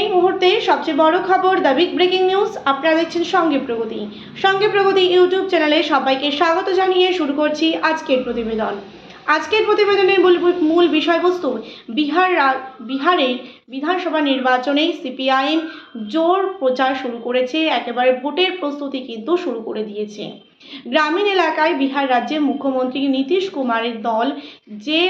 এই মুহূর্তে সবচেয়ে বড় খবর দ্য বিগ ব্রেকিং নিউজ আপনারা দেখছেন সঙ্গে প্রগতি। সঙ্গে প্রগতি ইউটিউব চ্যানেলে সবাইকে স্বাগত জানিয়ে শুরু করছি আজকের প্রতিবেদন। আজকের প্রতিবেদনের মূল বিষয়বস্তু, বিহার বিহারের বিধানসভা নির্বাচনে সিপিআইএম জোর প্রচার শুরু করেছে, একেবারে ভোটের প্রস্তুতি কিন্তু শুরু করে দিয়েছে। গ্রামীণ এলাকায় বিহার রাজ্যের মুখ্যমন্ত্রী নীতিশ কুমারের দল যে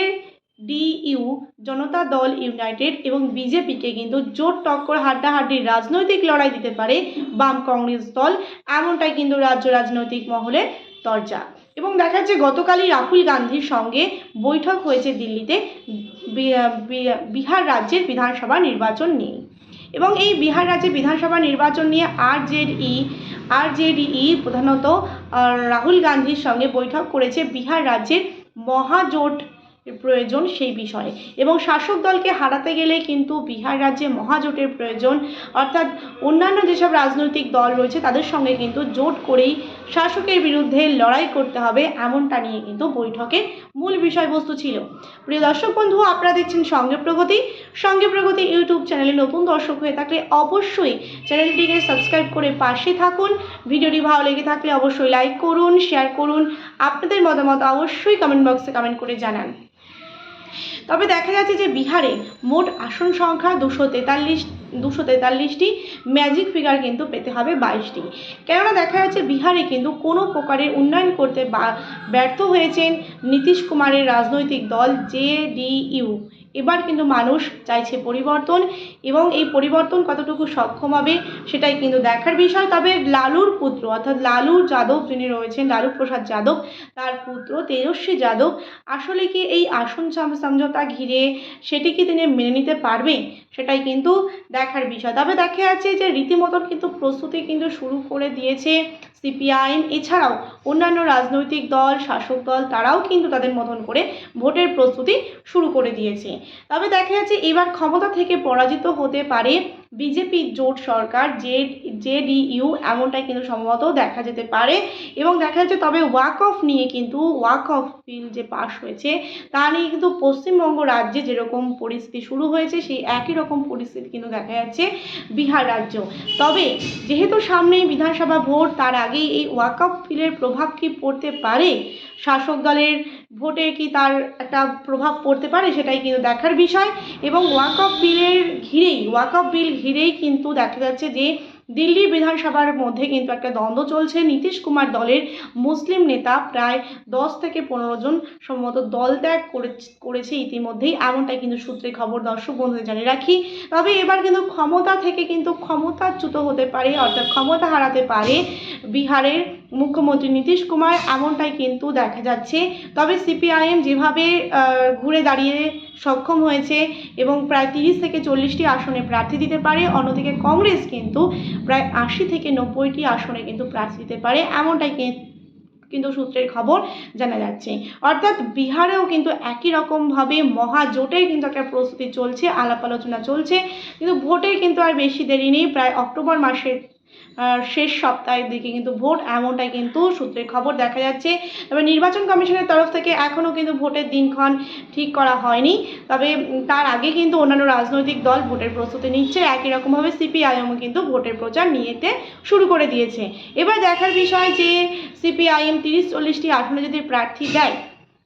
ডিইউ জনতা দল ইউনাইটেড এবং বিজেপিকে কিন্তু জোর টক্কর হাড্ডাহাড্ডির রাজনৈতিক লড়াই দিতে পারে বাম কংগ্রেস দল। এমনটাই কিন্তু রাজ্য রাজনৈতিক মহলে তরজা। এবং দেখা যাচ্ছে গতকালই রাহুল গান্ধীর সঙ্গে বৈঠক হয়েছে দিল্লিতে বিহার রাজ্যের বিধানসভা নির্বাচন নিয়ে। এবং এই বিহার রাজ্যের বিধানসভা নির্বাচন নিয়ে আর জেডই আর জেডিই প্রধানত রাহুল গান্ধীর সঙ্গে বৈঠক করেছে বিহার রাজ্যের মহাজোট প্রয়োজন সেই বিষয়ে। এবং শাসক দলকে হারাতে গেলে কিন্তু বিহার রাজ্যে মহাজোটের প্রয়োজন। অর্থাৎ অন্যান্য যেসব রাজনৈতিক দল রয়েছে, তাদের সঙ্গে কিন্তু জোট করেই শাসকের বিরুদ্ধে লড়াই করতে হবে, এমনটা নিয়ে কিন্তু বৈঠকের মূল বিষয়বস্তু ছিল। প্রিয় দর্শক বন্ধু, আপনারা দেখছেন সঙ্গে প্রগতি। সঙ্গে প্রগতি ইউটিউব চ্যানেলে নতুন দর্শক হয়ে থাকলে অবশ্যই চ্যানেলটিকে সাবস্ক্রাইব করে পাশে থাকুন। ভিডিওটি ভালো লেগে থাকলে অবশ্যই লাইক করুন, শেয়ার করুন। আপনাদের মতামত অবশ্যই কমেন্ট বক্সে কমেন্ট করে জানান। তবে দেখা যাচ্ছে যে বিহারে মোট আসন সংখ্যা দুশো তেতাল্লিশ, দুশো তেতাল্লিশটি ম্যাজিক ফিগার কিন্তু পেতে হবে বাইশটি। কেননা দেখা যাচ্ছে বিহারে কিন্তু কোনো প্রকারের উন্নয়ন করতে ব্যর্থ হয়েছেন নীতিশ কুমারের রাজনৈতিক দল জেডিইউ এবার কিন্তু মানুষ চাইছে পরিবর্তন এবং এই পরিবর্তন কতটুকু সক্ষম হবে সেটাই কিন্তু দেখার বিষয়। তবে লালুর পুত্র, অর্থাৎ লালু যাদব যিনি রয়েছেন, লালু প্রসাদ যাদব, তার পুত্র তেজস্বী যাদব, আসলে কি এই আসন সাম- সমঝোতা ঘিরে সেটি কি তিনি মেনে নিতে পারবেন? সেটাই কিন্তু দেখার বিষয়। তবে দেখা যাচ্ছে যে রীতিমতন কিন্তু প্রস্তুতি কিন্তু শুরু করে দিয়েছে সিপিআইএম। এছাড়াও অন্যান্য রাজনৈতিক দল, শাসক দল, তারাও কিন্তু তাদের মতন করে ভোটের প্রস্তুতি শুরু করে দিয়েছে। তবে দেখা যাচ্ছে এবার ক্ষমতা থেকে পরাজিত হতে পারে বিজেপির জোট সরকার জে জেডিইউ এমনটাই কিন্তু সম্ভবত দেখা যেতে পারে এবং দেখা যাচ্ছে তবে ওয়াক অফ নিয়ে কিন্তু ওয়াক অফ বিল যে পাশ হয়েছে, তা নিয়ে কিন্তু পশ্চিমবঙ্গ রাজ্যে যেরকম পরিস্থিতি শুরু হয়েছে, সেই একই রকম পরিস্থিতি কিন্তু দেখা যাচ্ছে বিহার রাজ্য। তবে যেহেতু সামনেই বিধানসভা ভোট, তার আগেই এই ওয়াক অফ বিলের প্রভাব কি পড়তে পারে? শাসক দলের ভোটে কি তার একটা প্রভাব পড়তে পারে সেটাই কিন্তু দেখার বিষয় এবং ওয়াক অফ বিলের ঘিরেই, ওয়াক অফ বিল ঘিরেই কিন্তু দেখা যাচ্ছে যে দিল্লি বিধানসভার মধ্যে কিন্তু একটা দ্বন্দ্ব চলছে। নীতিশ কুমার দলের মুসলিম নেতা প্রায় দশ থেকে পনেরো জন সম্ভবত দল ত্যাগ করে- করেছে ইতিমধ্যেই। এমনটাই কিন্তু সূত্রে খবর, দর্শক বন্ধুদের জানিয়ে রাখি। তবে এবার কিন্তু ক্ষমতা থেকে কিন্তু ক্ষমতাচ্যুত হতে পারে, অর্থাৎ ক্ষমতা হারাতে পারে বিহারের মুখ্যমন্ত্রী নীতিশ কুমার এমনটাই কিন্তু দেখা যাচ্ছে। তবে সিপিআইএম যেভাবে ঘুরে দাঁড়িয়ে সক্ষম হয়েছে এবং প্রায় তিরিশ থেকে চল্লিশটি আসনে প্রার্থী দিতে পারে, অন্যদিকে কংগ্রেস কিন্তু প্রায় আশি থেকে নব্বইটি আসনে কিন্তু প্রার্থী দিতে পারে, এমনটাই কিন্তু সূত্রের খবর জানা যাচ্ছে। অর্থাৎ বিহারেও কিন্তু একই রকমভাবে মহাজোটের কিন্তু একটা প্রস্তুতি চলছে, আলাপ আলোচনা চলছে, কিন্তু ভোটের কিন্তু আর বেশি দেরি নেই, প্রায় অক্টোবর মাসের শেষ সপ্তাহের দিকে কিন্তু ভোট, এমনটাই কিন্তু সূত্রের খবর দেখা যাচ্ছে। তবে নির্বাচন কমিশনের তরফ থেকে এখনও কিন্তু ভোটের দিনক্ষণ ঠিক করা হয়নি। তবে তার আগে কিন্তু অন্যান্য রাজনৈতিক দল ভোটের প্রস্তুতি নিচ্ছে। একই রকমভাবে সিপিআইএমও কিন্তু ভোটের প্রচার নিয়েতে শুরু করে দিয়েছে। এবার দেখার বিষয় যে সিপিআইএম তিরিশ চল্লিশটি আসনে যদি প্রার্থী দেয়,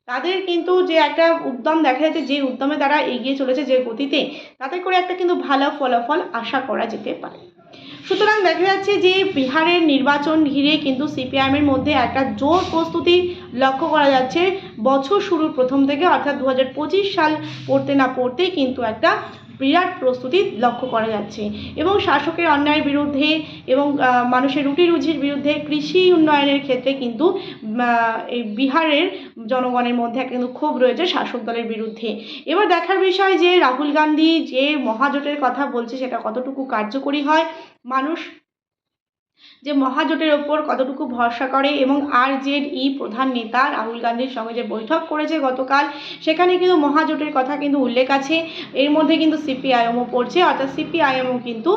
তাদের কিন্তু যে একটা উদ্যম দেখা যাচ্ছে, যে উদ্যমে তারা এগিয়ে চলেছে যে গতিতে, তাতে করে একটা কিন্তু ভালো ফলাফল আশা করা যেতে পারে। সুতরাং দেখা যাচ্ছে যে বিহারের নির্বাচন ঘিরে কিন্তু সিপিআইএমের মধ্যে একটা জোর প্রস্তুতি লক্ষ্য করা যাচ্ছে। বছর শুরুর প্রথম থেকে অর্থাৎ দু হাজার পঁচিশ সাল পড়তে না পড়তেই কিন্তু একটা বিরাট প্রস্তুতি লক্ষ্য করা যাচ্ছে। এবং শাসকের অন্যায়ের বিরুদ্ধে এবং মানুষের রুটি রুজির বিরুদ্ধে কৃষি উন্নয়নের ক্ষেত্রে কিন্তু এই বিহারের জনগণের মধ্যে কিন্তু ক্ষোভ রয়েছে শাসক দলের বিরুদ্ধে। এবার দেখার বিষয় যে রাহুল গান্ধী যে মহাজোটের কথা বলছে সেটা কতটুকু কার্যকরী হয়, মানুষ যে মহাজোটের ওপর কতটুকু ভরসা করে এবং আর জেড ই প্রধান নেতা রাহুল গান্ধীর সঙ্গে যে বৈঠক করেছে গতকাল, সেখানে কিন্তু মহাজোটের কথা কিন্তু উল্লেখ আছে। এর মধ্যে কিন্তু সিপিআইএমও পড়ছে, অর্থাৎ সিপিআইএমও কিন্তু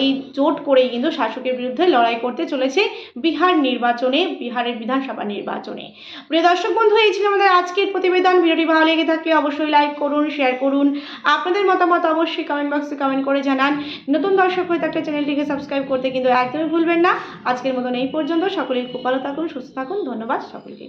এই জোট করেই কিন্তু শাসকের বিরুদ্ধে লড়াই করতে চলেছে বিহার নির্বাচনে, বিহারের বিধানসভা নির্বাচনে। প্রিয় দর্শক বন্ধু, এই ছিল আমাদের আজকের প্রতিবেদন। ভিডিওটি ভালো লেগে থাকলে অবশ্যই লাইক করুন, শেয়ার করুন। আপনাদের মতামত অবশ্যই কমেন্ট বক্সে কমেন্ট করে জানান। নতুন দর্শক হয়ে থাকলে চ্যানেলটিকে সাবস্ক্রাইব করতে কিন্তু একদমই ভুলবেন না। আজকের মতন এই পর্যন্ত। সকলের খুব থাকুন সুস্থ থাকুন। ধন্যবাদ সকলকে।